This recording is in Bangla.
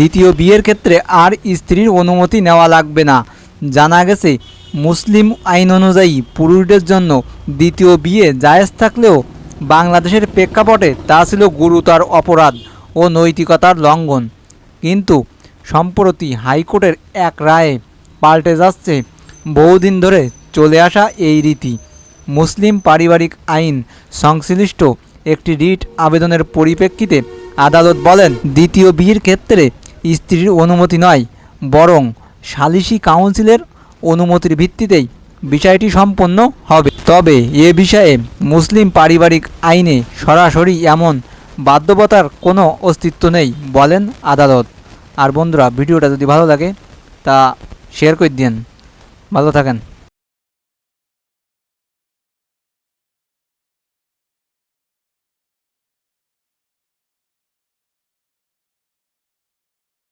দ্বিতীয় বিয়ের ক্ষেত্রে আর স্ত্রীর অনুমতি নেওয়া লাগবে না। জানা গেছে, মুসলিম আইন অনুযায়ী পুরুষদের জন্য দ্বিতীয় বিয়ে জায়েজ থাকলেও বাংলাদেশের প্রেক্ষাপটে তা ছিল গুরুতর অপরাধ ও নৈতিকতার লঙ্ঘন। কিন্তু সম্প্রতি হাইকোর্টের এক রায়ে পাল্টে যাচ্ছে বহুদিন ধরে চলে আসা এই রীতি। মুসলিম পারিবারিক আইন সংশ্লিষ্ট একটি রিট আবেদনের পরিপ্রেক্ষিতে আদালত বলেন, দ্বিতীয় বিয়ের ক্ষেত্রে স্ত্রীর অনুমতি নয়, বরং সালিসি কাউন্সিলের অনুমতির ভিত্তিতেই বিষয়টি সম্পন্ন হবে। তবে এ বিষয়ে মুসলিম পারিবারিক আইনে সরাসরি এমন বাধ্যবতার কোনো অস্তিত্ব নেই, বলেন আদালত। আর বন্ধুরা, ভিডিওটা যদি ভালো লাগে, তা শেয়ার করে দিন ভালো থাকেন।